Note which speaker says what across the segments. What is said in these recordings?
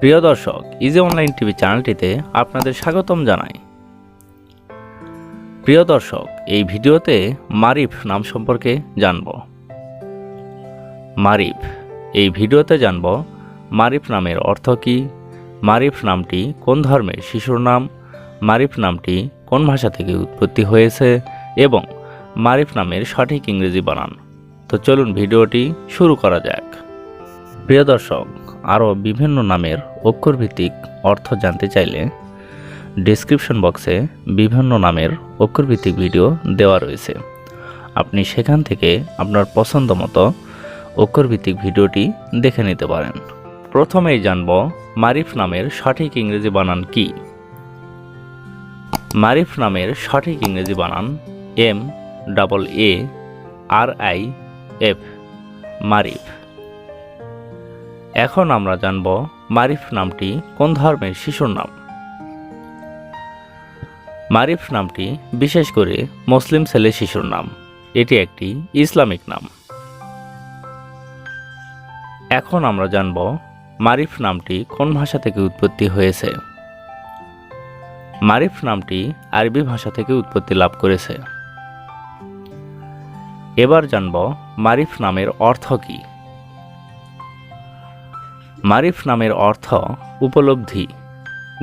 Speaker 1: প্রিয় দর্শক easy online TV চ্যানেলটিতে আপনাদের স্বাগতম জানাই। প্রিয় দর্শক, এই ভিডিওতে মারিফ নাম সম্পর্কে জানব। মারিফ, এই ভিডিওতে জানব মারিফ নামের অর্থ কী, মারিফ নামটি কোন ধর্মের শিশুর নাম, মারিফ নামটি কোন ভাষা থেকে উৎপত্তি হয়েছে এবং মারিফ নামের সঠিক ইংরেজি বানান। তো চলুন ভিডিওটি শুরু করা যাক। প্রিয় দর্শক আরও বিভিন্ন নামের অক্ষরভিত্তিক অর্থ জানতে চাইলে ডেসক্রিপশন বক্সে বিভিন্ন নামের অক্ষরভিত্তিক ভিডিও দেওয়া রয়েছে। আপনি সেখান থেকে আপনার পছন্দ মতো অক্ষরভিত্তিক ভিডিওটি দেখে নিতে পারেন। প্রথমেই জানব মারিফ নামের সঠিক ইংরেজি বানান কি? মারিফ নামের সঠিক ইংরেজি বানান M double A R I F Maarif. এখন আমরা জানব মারিফ নামটি কোন ধর্মের শিশুর নাম। মারিফ নামটি বিশেষ করে মুসলিম ছেলে শিশুর নাম। এটি একটি ইসলামিক নাম। এখন আমরা জানব মারিফ নামটি কোন ভাষা থেকে উৎপত্তি হয়েছে। মারিফ নামটি আরবি ভাষা থেকে উৎপত্তি লাভ করেছে। এবার জানব মারিফ নামের অর্থ কী। মারিফ নামের অর্থ উপলব্ধি,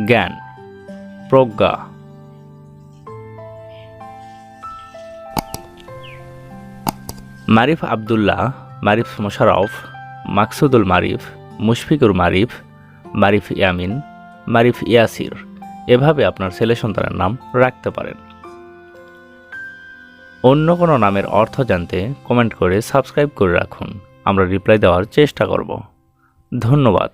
Speaker 1: জ্ঞান, প্রজ্ঞা। মারিফ আবদুল্লাহ, মারিফ মোশারফ মাকসুদুল মারিফ, মুশফিকুর মারিফ মারিফ ইয়ামিন, মারিফ ইয়াসির, এভাবে আপনার ছেলে সন্তানের নাম রাখতে পারেন। অন্য কোনো নামের অর্থ জানতে কমেন্ট করে সাবস্ক্রাইব করে রাখুন। আমরা রিপ্লাই দেওয়ার চেষ্টা করব। ধন্যবাদ।